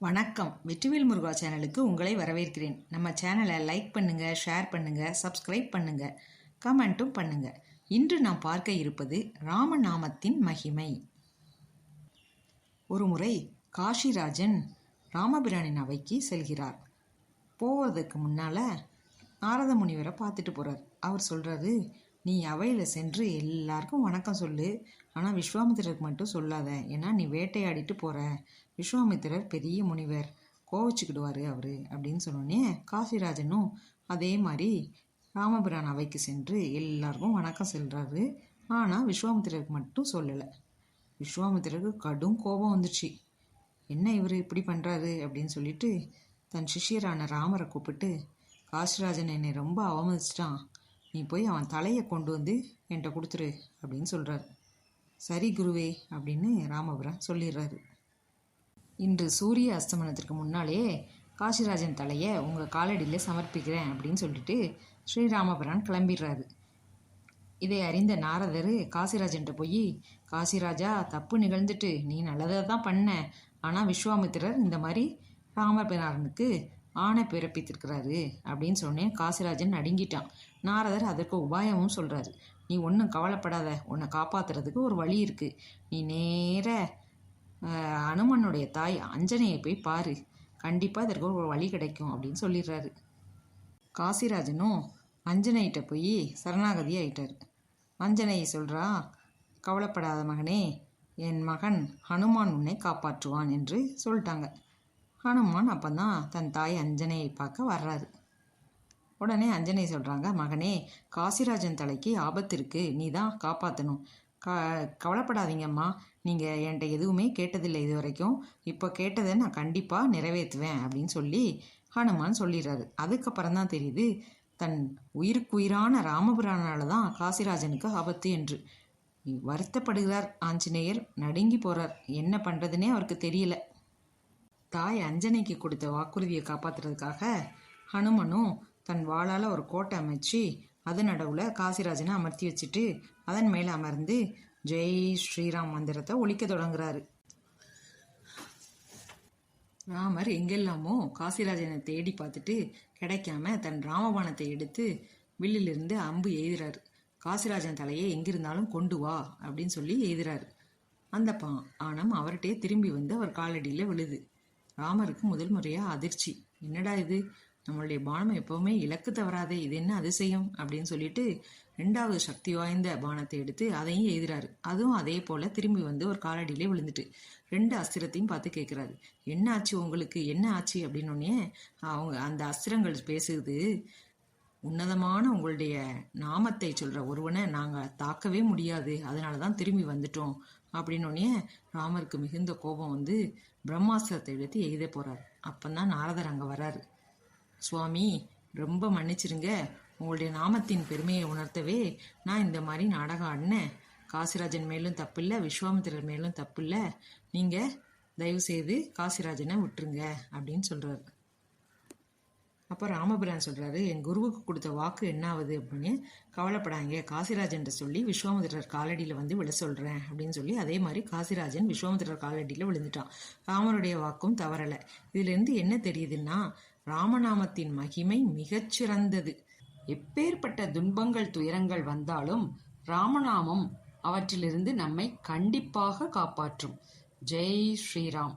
வணக்கம். வெற்றிவேல் முருகா சேனலுக்கு உங்களை வரவேற்கிறேன். நம்ம சேனலை லைக் பண்ணுங்க ஷேர் பண்ணுங்க சப்ஸ்கிரைப் பண்ணுங்க கமெண்ட்டும் பண்ணுங்க. இன்று நாம் பார்க்க இருப்பது ராமநாமத்தின் மகிமை. ஒருமுறை காஷிராஜன் ராமபிரானின் அவைக்கு செல்கிறார். போவதற்கு முன்னால் நாரத முனிவரை பார்த்துட்டு போகிறார் அவர் சொல்கிறாரு நீ அவையில் சென்று எல்லாருக்கும் வணக்கம் சொல்லு. ஆனால் விஸ்வாமித்திரருக்கு மட்டும் சொல்லாத. ஏன்னா நீ வேட்டையாடிட்டு போகிற விஸ்வாமித்திரர் பெரிய முனிவர். கோவிச்சுக்கிடுவார் அவர் அப்படின்னு சொன்னோடனே காசிராஜனும் அதே மாதிரி ராமபிரான் அவைக்கு சென்று எல்லாருக்கும் வணக்கம் செல்கிறாரு ஆனால் விஸ்வாமித்திரருக்கு மட்டும் சொல்லலை. விஸ்வாமித்திரருக்கு கடும் கோபம் வந்துச்சு. என்ன இவர் இப்படி பண்ணுறாரு அப்படின்னு சொல்லிட்டு தன் சிஷ்யரான ராமரை கூப்பிட்டு காசிராஜன் என்னை ரொம்ப அவமதிச்சிட்டான். நீ போய் அவன் தலையை கொண்டு வந்து என்கிட்ட கொடுத்துரு அப்படின்னு சொல்கிறார் சரி குருவே அப்படின்னு ராமபுரம் சொல்லிடுறாரு. இன்று சூரிய அஸ்தமனத்திற்கு முன்னாலே காசிராஜன் தலையை உங்கள் காலடியில் சமர்ப்பிக்கிறேன் அப்படின்னு சொல்லிட்டு ஸ்ரீராமபுரான் கிளம்பிடுறாரு. இதை அறிந்த நாரதர் காசிராஜன்ட்ட போய் காசிராஜா தப்பு நிகழ்ந்துட்டு நீ நல்லதாக தான் பண்ண. ஆனால் விஸ்வாமித்திரர் இந்த மாதிரி ராமபிரானுக்கு ஆணை பிறப்பித்திருக்கிறாரு அப்படின்னு சொன்னேன் காசிராஜன் நடுங்கிட்டான். நாரதர் அதற்கு உபாயமும் சொல்கிறாரு நீ ஒன்றும் கவலைப்படாத. உன்னை காப்பாற்றுறதுக்கு ஒரு வழி இருக்குது நீ நேர அனுமனுடைய தாய் அஞ்சனையை போய் பாரு. கண்டிப்பாக இதற்கு ஒரு வழி கிடைக்கும் அப்படின்னு சொல்லிடுறாரு. காசிராஜனும் அஞ்சனையிட்ட போய் சரணாகதி ஆயிட்டார். அஞ்சனை சொல்கிறா கவலைப்படாத மகனே என் மகன் ஹனுமான் உன்னை காப்பாற்றுவான் என்று சொல்லிட்டாங்க. ஹனுமான் அப்பதான் தன் தாய் அஞ்சனையை பார்க்க வர்றாரு. உடனே அஞ்சனை சொல்கிறாங்க மகனே காசிராஜன் தலைக்கு ஆபத்து இருக்குது நீ தான் காப்பாற்றணும் க கவலைப்படாதீங்கம்மா. நீங்கள் என்கிட்ட எதுவுமே கேட்டதில்லை இது வரைக்கும் இப்போ கேட்டதை நான் கண்டிப்பாக நிறைவேற்றுவேன் அப்படின்னு சொல்லி ஹனுமான் சொல்லிடுறாரு. அதுக்கப்புறம் தான் தெரியுது தன் உயிருக்குயிரான ராமபுரானால தான் காசிராஜனுக்கு ஆபத்து என்று. வருத்தப்படுகிறார் ஆஞ்சநேயர். நடுங்கி போகிறார் என்ன பண்ணுறதுனே அவருக்கு தெரியல. தாய் அஞ்சனைக்கு கொடுத்த வாக்குறுதியை காப்பாத்துறதுக்காக ஹனுமனும் தன் வாளால் ஒரு கோட்டை அமைச்சு அதன் நடுவில் காசிராஜனை அமர்த்தி வச்சுட்டு அதன் மேலே அமர்ந்து ஜெய் ஸ்ரீராம் மந்திரத்தை ஒழிக்க தொடங்குறாரு. ராமர் எங்கெல்லாமோ காசிராஜனை தேடி பார்த்துட்டு கிடைக்காம தன் ராமபாணத்தை எடுத்து வில்லிலிருந்து அம்பு எய்துறாரு. காசிராஜன் தலையை எங்கிருந்தாலும் கொண்டு வா அப்படின்னு சொல்லி எய்துறாரு. அந்த பா ஆனம் அவர்கிட்டயே திரும்பி வந்து அவர் காலடியில் விழுது. ராமருக்கு முதல் முறையா அதிர்ச்சி. என்னடா இது? நம்மளுடைய பானம் எப்பவுமே இலக்கு தவறாதே. இது என்ன அதிசயம்? அப்படின்னு சொல்லிட்டு ரெண்டாவது சக்தி வாய்ந்த பானத்தை எடுத்து அதையும் எய்துறாரு. அதுவும் அதே போல திரும்பி வந்து ஒரு காலடியிலே விழுந்துட்டு ரெண்டு அஸ்திரத்தையும் பார்த்து கேட்குறாரு என்ன ஆச்சு உங்களுக்கு? என்ன ஆச்சு? அப்படின்னு அவங்க அந்த அஸ்திரங்கள் பேசுது. உன்னதமான உங்களுடைய நாமத்தை சொல்ற ஒருவனை நாங்கள் தாக்கவே முடியாது. அதனால தான் திரும்பி வந்துட்டோம். அப்படின்னோடனே ராமருக்கு மிகுந்த கோபம் வந்து பிரம்மாஸ்திரத்தை எடுத்து எய்த போறார். அப்பந்தான் நாரதர் அங்கே வராரு. சுவாமி ரொம்ப மன்னிச்சிருங்க. உங்களுடைய நாமத்தின் பெருமையை உணர்த்தவே நான் இந்த மாதிரி நாடகம் ஆடினேன். காசிராஜன் மேலும் தப்பில்லை விஸ்வாமித்திரர் மேலும் தப்பில்லை. நீங்கள் தயவு செய்து காசிராஜனை விட்டுருங்க அப்படின்னு சொல்கிறாரு அப்போ ராமபிரான் சொல்கிறாரு என் குருவுக்கு கொடுத்த வாக்கு என்ன ஆகுது அப்படின்னு கவலைப்படாங்க காசிராஜன்ற சொல்லி விஸ்வாமுதிரர் காலடியில் வந்து விழ சொல்கிறேன் அப்படின்னு சொல்லி அதே மாதிரி காசிராஜன் விஸ்வாமுதிரர் காலடியில் விழுந்துட்டான். ராமருடைய வாக்கும் தவறலை. இதுலேருந்து என்ன தெரியுதுன்னா ராமநாமத்தின் மகிமை மிகச்சிறந்தது. எப்பேற்பட்ட துன்பங்கள் துயரங்கள் வந்தாலும் ராமநாமம் அவற்றிலிருந்து நம்மை கண்டிப்பாக காப்பாற்றும். ஜெய் ஸ்ரீராம்.